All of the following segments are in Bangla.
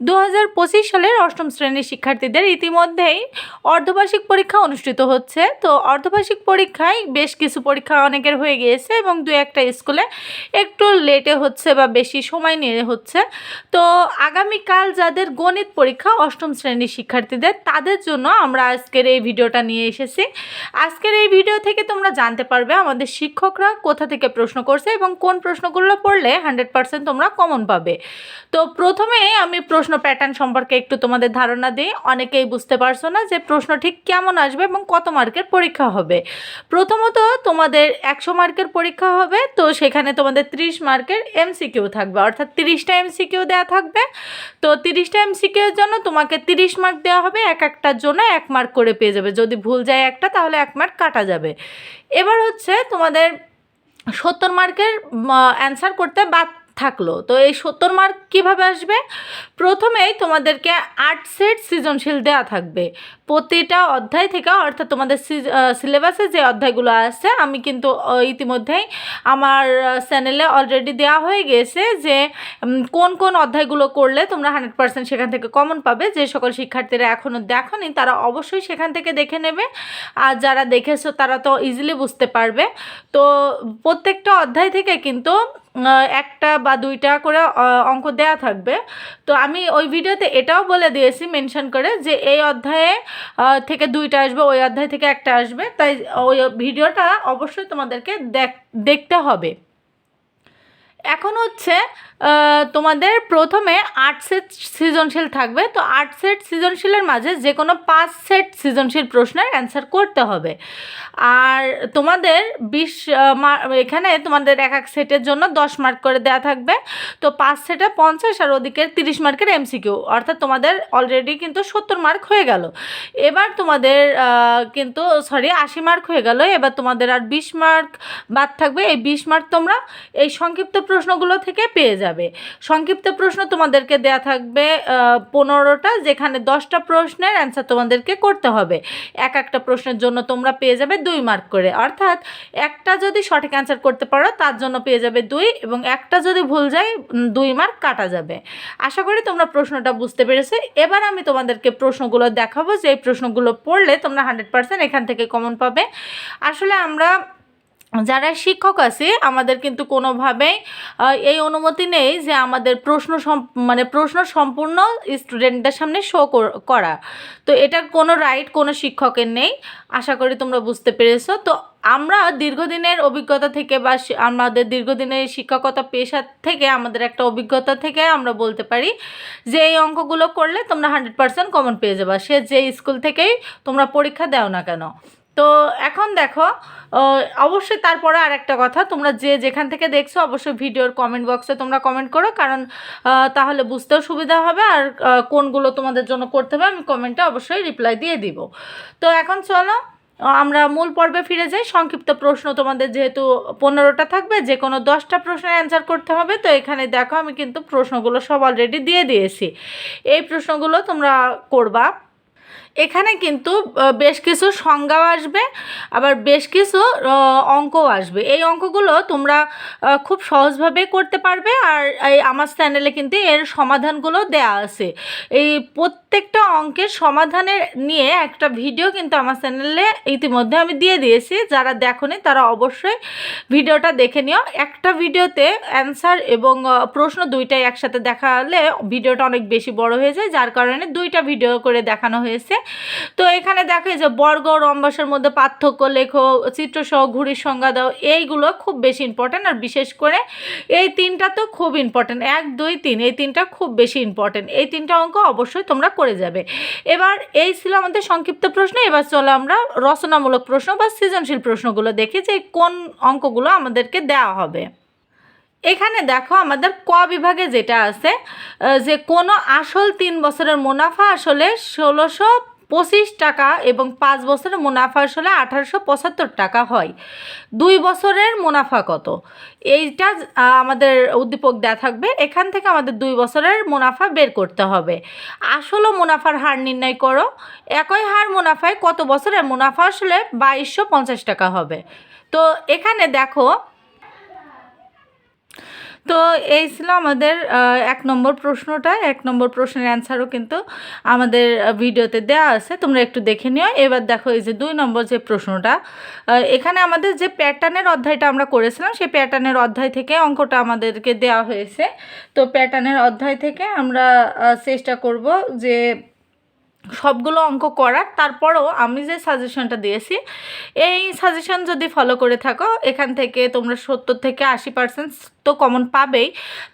দু হাজার পঁচিশ সালের অষ্টম শ্রেণির শিক্ষার্থীদের ইতিমধ্যেই অর্ধবার্ষিক পরীক্ষা অনুষ্ঠিত হচ্ছে। তো অর্ধবার্ষিক পরীক্ষায় বেশ কিছু পরীক্ষা অনেকের হয়ে গিয়েছে এবং দু একটা স্কুলে একটু লেটে হচ্ছে বা বেশি সময় নিয়ে হচ্ছে। তো আগামীকাল যাদের গণিত পরীক্ষা অষ্টম শ্রেণির শিক্ষার্থীদের, তাদের জন্য আমরা আজকের এই ভিডিওটা নিয়ে এসেছি। আজকের এই ভিডিও থেকে তোমরা জানতে পারবে আমাদের শিক্ষকরা কোথা থেকে প্রশ্ন করছে এবং কোন প্রশ্নগুলো পড়লে হান্ড্রেড পার্সেন্ট তোমরা কমন পাবে। তো প্রথমে আমি প্রশ্ন প্যাটার্ন সম্পর্কে একটু তোমাদের ধারণা দিই। অনেকেই বুঝতে পারছ না যে প্রশ্ন ঠিক কেমন আসবে এবং কত মার্কের পরীক্ষা হবে। প্রথমত তোমাদের একশো মার্কের পরীক্ষা হবে, তো সেখানে তোমাদের ত্রিশ মার্কের এমসিকিউ থাকবে। অর্থাৎ তিরিশটা এমসিকিউ দেওয়া থাকবে। তো তিরিশটা এমসিকিউর জন্য তোমাকে তিরিশ মার্ক দেওয়া হবে, এক একটার জন্য এক মার্ক করে পেয়ে যাবে। যদি ভুল যায় একটা, তাহলে এক মার্ক কাটা যাবে। এবার হচ্ছে তোমাদের সত্তর মার্কের অ্যান্সার করতে বাদ থাকল। তো এই সত্তর মার্ক কীভাবে আসবে? প্রথমেই তোমাদেরকে আট সেট সৃজনশীল দেওয়া থাকবে। প্রতিটা অধ্যায় থেকে, অর্থাৎ তোমাদের সিলেবাসে যে অধ্যায়গুলো আছে, আমি কিন্তু ইতিমধ্যেই আমার চ্যানেলে অলরেডি দেওয়া হয়ে গেছে যে কোন কোন অধ্যায়গুলো করলে তোমরা হান্ড্রেড পার্সেন্ট সেখান থেকে কমন পাবে। যে সকল শিক্ষার্থীরা এখনও দেখনি, তারা অবশ্যই সেখান থেকে দেখে নেবে। আর যারা দেখেছ, তারা তো ইজিলি বুঝতে পারবে। তো প্রত্যেকটা অধ্যায় থেকে কিন্তু একটা বা দুইটা করে অঙ্ক দেয়া থাকবে। তো আমি ওই ভিডিওতে এটাও বলে দিয়েছি মেনশন করে যে, এই অধ্যায়ে থেকে দুইটা আসবে, ওই অধ্যায় থেকে একটা আসবে। তাই ওই ভিডিওটা অবশ্যই তোমাদেরকে দেখ, দেখতে হবে। এখন হচ্ছে তোমাদের প্রথমে আট সেট সৃজনশীল থাকবে। তো আট সেট সৃজনশীলের মাঝে যে কোনো পাঁচ সেট সৃজনশীল প্রশ্নের অ্যান্সার করতে হবে। আর তোমাদের বিশ এখানে তোমাদের এক এক সেটের জন্য দশ মার্ক করে দেওয়া থাকবে। তো পাঁচ সেটে পঞ্চাশ আর ওদিকে তিরিশ মার্কের এমসিকিউ। অর্থাৎ তোমাদের অলরেডি কিন্তু সত্তর মার্ক হয়ে গেল। এবার তোমাদের কিন্তু, সরি, আশি মার্ক হয়ে গেল। এবার তোমাদের আর বিশ মার্ক বাদ থাকবে। এই বিশ মার্ক তোমরা এই সংক্ষিপ্ত প্রশ্নগুলো থেকে পেয়ে যাবে। সংক্ষিপ্ত প্রশ্ন তোমাদেরকে দেয়া থাকবে পনেরোটা, যেখানে দশটা প্রশ্নের অ্যান্সার তোমাদেরকে করতে হবে। এক একটা প্রশ্নের জন্য তোমরা পেয়ে যাবে দুই মার্ক করে। অর্থাৎ একটা যদি সঠিক অ্যান্সার করতে পারো, তার জন্য পেয়ে যাবে দুই এবং একটা যদি ভুল যায় দুই মার্ক কাটা যাবে। আশা করি তোমরা প্রশ্নটা বুঝতে পেরেছ। এবার আমি তোমাদেরকে প্রশ্নগুলো দেখাবো। যে এই প্রশ্নগুলো পড়লে তোমরা হান্ড্রেড পার্সেন্ট এখান থেকে কমন পাবে। আসলে আমরা যারা শিক্ষক আছে, আমাদের কিন্তু কোনোভাবেই এই অনুমতি নেই যে আমাদের প্রশ্ন মানে প্রশ্ন সম্পূর্ণ স্টুডেন্টদের সামনে শো করা তো এটা কোনো রাইট কোনো শিক্ষকের নেই, আশা করি তোমরা বুঝতে পেরেছ। তো আমরা দীর্ঘদিনের অভিজ্ঞতা থেকে বা আমাদের দীর্ঘদিনের শিক্ষকতা পেশা থেকে, আমাদের একটা অভিজ্ঞতা থেকে আমরা বলতে পারি যে এই অঙ্কগুলো করলে তোমরা হান্ড্রেড পার্সেন্ট কমন পেয়ে যাবে। সে যে স্কুল থেকেই তোমরা পরীক্ষা দাও না কেন। তো এখন দেখো অবশ্যই তারপরে আর একটা কথা, তোমরা যে যেখান থেকে দেখছ অবশ্যই ভিডিওর কমেন্ট বক্সে তোমরা কমেন্ট করো, কারণ তাহলে বুঝতেও সুবিধা হবে আর কোনগুলো তোমাদের জন্য করতে হবে আমি কমেন্টে অবশ্যই রিপ্লাই দিয়ে দিব। তো এখন চলো, আমরা মূল পর্বে ফিরে যাই, সংক্ষিপ্ত প্রশ্ন তোমাদের যেহেতু পনেরোটা থাকবে, যে কোনো দশটা প্রশ্নের অ্যান্সার করতে হবে, তো এখানে দেখো আমি কিন্তু প্রশ্নগুলো সব অলরেডি দিয়ে দিয়েছি। এই প্রশ্নগুলো তোমরা করবা। এখানে কিন্তু বেশ কিছু সংজ্ঞাও আসবে, আবার বেশ কিছু অঙ্কও আসবে। এই অঙ্কগুলো তোমরা খুব সহজভাবে করতে পারবে, আর এই আমার চ্যানেলে কিন্তু এর সমাধানগুলো দেয়া আছে। এই প্রত্যেকটা অঙ্কের সমাধানের নিয়ে একটা ভিডিও কিন্তু আমার চ্যানেলে ইতিমধ্যে আমি দিয়ে দিয়েছি। যারা দেখোনি তারা অবশ্যই ভিডিওটা দেখে নিও। একটা ভিডিওতে অ্যান্সার এবং প্রশ্ন দুইটাই একসাথে দেখালে ভিডিওটা অনেক বেশি বড় হয়ে যায়, যার কারণে দুইটা ভিডিও করে দেখানো হয়েছে। তো এখানে দেখো যে বর্গ, রম্বসের মধ্যে পার্থক্য লেখো, চিত্রসহ ঘুড়ির সংজ্ঞা দাও, এইগুলো খুব বেশি ইম্পর্ট্যান্ট আর বিশেষ করে এই তিনটা তো খুব ইম্পর্ট্যান্ট এক, দুই, তিন, এই তিনটা খুব বেশি ইম্পর্ট্যান্ট এই তিনটা অঙ্ক অবশ্যই তোমরা যাবে। এবার এই ছিল আমাদের সংক্ষিপ্ত প্রশ্ন, এবার চলো আমরা রচনামূলক প্রশ্ন বা সৃজনশীল প্রশ্নগুলো দেখি যে কোন অঙ্কগুলো আমাদেরকে দেওয়া হবে। এখানে দেখো আমাদের ক বিভাগে যেটা আছে যে কোনো আসল তিন বছরের মুনাফা আসলে ষোলোশো পঁচিশ টাকা এবং পাঁচ বছরের মুনাফা আসলে আঠারোশো পঁচাত্তর টাকা হয়। দুই বছরের মুনাফা কত? এইটা আমাদের উদ্দীপক দেওয়া থাকবে। এখান থেকে আমাদের দুই বছরের মুনাফা বের করতে হবে। আসলে মুনাফার হার নির্ণয় করো। একই হার মুনাফায় কত বছরের মুনাফা আসলে বাইশশো পঞ্চাশ টাকা হবে। তো এখানে দেখো তো এই ছিল আমাদের এক নম্বর প্রশ্নটা। এক নম্বর প্রশ্নের অ্যান্সারও কিন্তু আমাদের ভিডিওতে দেওয়া আছে। তোমরা একটু দেখে নিও। এবার দেখো এই যে দুই নম্বর যে প্রশ্নটা এখানে আমাদের যে প্যাটার্নের অধ্যায়টা আমরা করেছিলাম, সেই প্যাটার্নের অধ্যায় থেকে অঙ্কটা আমাদেরকে দেওয়া হয়েছে। তো প্যাটার্নের অধ্যায় থেকে আমরা চেষ্টা করব যে সবগুলো অঙ্ক করার, তারপরও আমি যে সাজেশনটা দিয়েছি, এই সাজেশন যদি ফলো করে থাকো, এখান থেকে তোমরা সত্তর থেকে আশি পার্সেন্ট তো কমন পাবেই।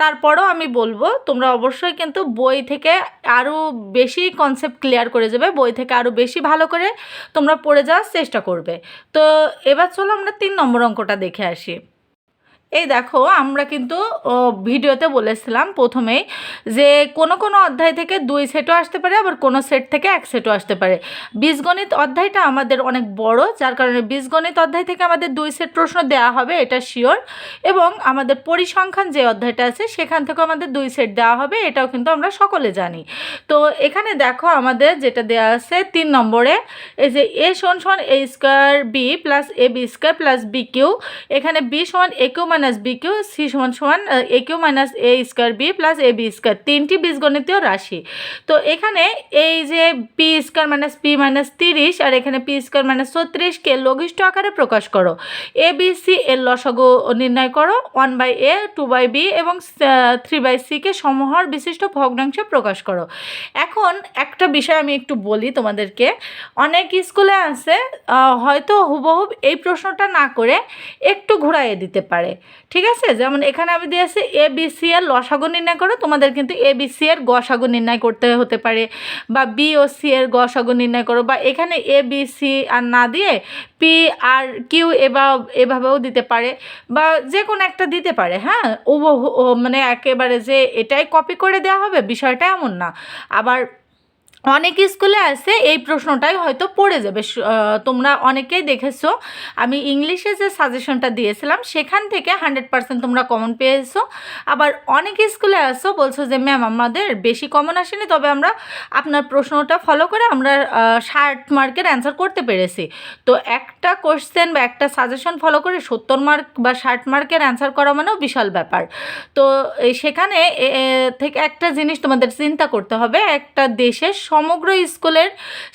তারপরও আমি বলব, তোমরা অবশ্যই কিন্তু বই থেকে আরও বেশি কনসেপ্ট ক্লিয়ার করে যাবে, বই থেকে আরও বেশি ভালো করে তোমরা পড়ে যাওয়ার চেষ্টা করবে। তো এবার চলো আমরা তিন নম্বর অঙ্কটা দেখে আসি। এই দেখো, আমরা কিন্তু ভিডিওতে বলেছিলাম প্রথমেই যে কোনো কোনো অধ্যায় থেকে দুই সেটও আসতে পারে, আবার কোনো সেট থেকে এক সেটও আসতে পারে। বীজগণিত অধ্যায়টা আমাদের অনেক বড়, যার কারণে বীজগণিত অধ্যায় থেকে আমাদের দুই সেট প্রশ্ন দেওয়া হবে, এটা শিওর এবং আমাদের পরিসংখ্যান যে অধ্যায়টা আছে, সেখান থেকেও আমাদের দুই সেট দেওয়া হবে, এটাও কিন্তু আমরা সকলে জানি। তো এখানে দেখো আমাদের যেটা দেওয়া আছে তিন নম্বরে, এই যে এ সমান সমান a square b plus a b square plus b cube এখানে বি সমান a cube minus b cube c সমান সমান a cube minus a square b plus a b square তিনটি বীজগণিতীয় রাশি। তো এখানে এই যে p square minus p minus তিরিশ আর এখানে পি স্কোয়ার মাইনাস ছত্রিশকে লঘিষ্ঠ আকারে প্রকাশ করো। এ বি সি এর লসাগু নির্ণয় করো one by A two by B এবং থ্রি বাই সিকে সমহর বিশিষ্ট ভগ্নাংশে প্রকাশ করো। এখন একটা বিষয় আমি একটু বলি তোমাদেরকে। অনেক স্কুলে আছে হয়তো হুবহুব এই প্রশ্নটা না করে একটু ঘুরাইয়ে দিতে পারে। ঠিক আছে? যেমন এখানে আমি দিয়েছি এ বি সি এর লসাগু নির্ণয় করো তোমাদের কিন্তু এ বি সি এর গসাগু নির্ণয় করতে হতে পারে বা বি ও সি এর গসাগু নির্ণয় করো বা এখানে এ বি সি আর না দিয়ে পি আর কিউ এবা এভাবেও দিতে পারে বা যে কোনো একটা দিতে পারে হ্যাঁ? ও মানে একেবারে যে এটাই কপি করে দেওয়া হবে বিষয়টা এমন না। আবার অনেক স্কুলে আছে, এই প্রশ্নটাই হয়তো পড়ে যাবে। তোমরা অনেকেই দেখেছ, আমি ইংলিশে যে সাজেশনটা দিয়েছিলাম, সেখান থেকে হান্ড্রেড পার্সেন্ট তোমরা কমন পেয়েছ। আবার অনেক স্কুলে আসো, বলছো যে, ম্যাম, আমাদের বেশি কমন আসেনি, তবে আমরা আপনার প্রশ্নটা ফলো করে আমরা ষাট মার্কের অ্যান্সার করতে পেরেছি। তো একটা কোশ্চেন বা একটা সাজেশন ফলো করে সত্তর মার্ক বা ষাট মার্কের অ্যান্সার করা মানেও বিশাল ব্যাপার। তো সেখানে থেকে একটা জিনিস তোমাদের চিন্তা করতে হবে, একটা দেশের সমগ্র স্কুলের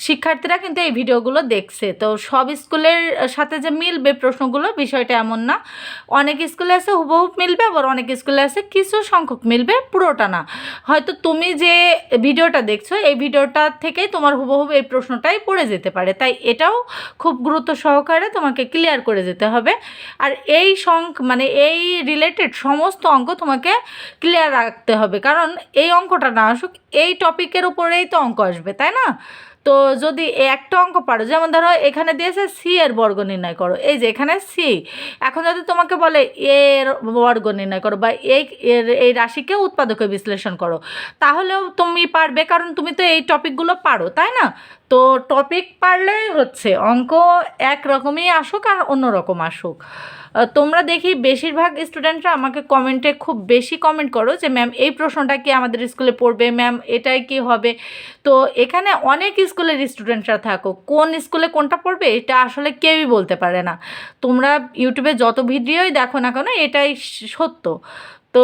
শিক্ষার্থীরা কিন্তু এই ভিডিওগুলো দেখছে। তো সব স্কুলের সাথে যে মিলবে প্রশ্নগুলো, বিষয়টা এমন না। অনেক স্কুলে আছে, হুবহু মিলবে, আবার অনেক স্কুলে আছে, কিছু সংখ্যক মিলবে, পুরোটা না। হয়তো তুমি যে ভিডিওটা দেখছ, এই ভিডিওটা থেকেই তোমার হুবহু এই প্রশ্নটাই পড়ে যেতে পারে। তাই এটাও খুব গুরুত্ব সহকারে তোমাকে ক্লিয়ার করে যেতে হবে। আর এই সংখ মানে এই রিলেটেড সমস্ত অঙ্ক তোমাকে ক্লিয়ার রাখতে হবে। কারণ এই অঙ্কটা না আসুক, এই টপিকের উপরেই তো অঙ্ক আসবে তাই না? তো যদি একটা অঙ্ক পারো যেমন ধরো এখানে দিয়েছে সি এর বর্গ নির্ণয় করো এই যে এখানে সি এখন যদি তোমাকে বলে এর বর্গ নির্ণয় করো বা এই এর এই রাশিকে উৎপাদকে বিশ্লেষণ করো তাহলেও তুমি পারবে কারণ তুমি তো এই টপিকগুলো পারো তাই না? তো টপিক পারলেই হচ্ছে অঙ্ক একরকমই আসুক আর অন্যরকম আসুক। আহ, তোমরা দেখি বেশিরভাগ স্টুডেন্টরা আমাকে কমেন্টে খুব বেশি কমেন্ট করো যে ম্যাম এই প্রশ্নটা কি আমাদের স্কুলে পড়বে? ম্যাম এটাই কি হবে? তো এখানে অনেক স্কুলের স্টুডেন্টরা থাকো। কোন স্কুলে কোনটা পড়বে? এটা আসলে কেউই বলতে পারে না। তোমরা ইউটিউবে যত ভিডিওই দেখো না কেন, এটাই সত্য। তো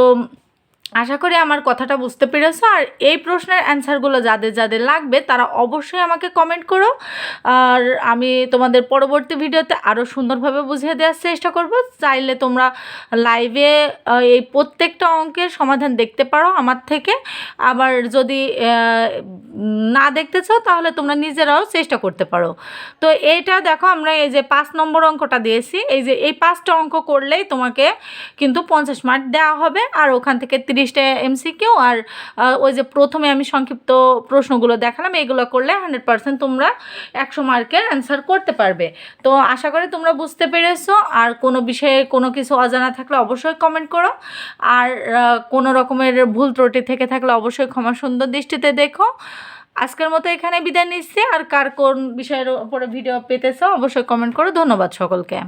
আশা করি আমার কথাটা বুঝতে পেরেছ। আর এই প্রশ্নের অ্যান্সারগুলো যাদের যাদের লাগবে, তারা অবশ্যই আমাকে কমেন্ট করো। আর আমি তোমাদের পরবর্তী ভিডিওতে আরও সুন্দরভাবে বুঝিয়ে দেওয়ার চেষ্টা করব। চাইলে তোমরা লাইভে এই প্রত্যেকটা অঙ্কের সমাধান দেখতে পারো আমার থেকে। আবার যদি না দেখতে চাও, তাহলে তোমরা নিজেরাও চেষ্টা করতে পারো। তো এইটা দেখো, আমরা এই যে পাঁচ নম্বর অঙ্কটা দিয়েছি। এই যে এই পাঁচটা অঙ্ক করলেই তোমাকে কিন্তু পঞ্চাশ মার্ক দেওয়া হবে। আর ওখান থেকে তিরিশটা এমসিকিউ আর ওই যে প্রথমে আমি সংক্ষিপ্ত প্রশ্নগুলো দেখালাম, এগুলো করলে হান্ড্রেড পার্সেন্ট তোমরা একশো মার্কের অ্যান্সার করতে পারবে। তো আশা করি তোমরা বুঝতে পেরেছ, আর কোনো বিষয়ে কোনো কিছু অজানা থাকলে অবশ্যই কমেন্ট করো, আর কোনো রকমের ভুল ত্রুটি থেকে থাকলে অবশ্যই ক্ষমা সুন্দর দৃষ্টিতে দেখো। আজকের মতো এখানে বিদায় নিচ্ছি, আর কার কোন বিষয়ের উপরে ভিডিও পেতেছ অবশ্যই কমেন্ট করো। ধন্যবাদ সকলকে।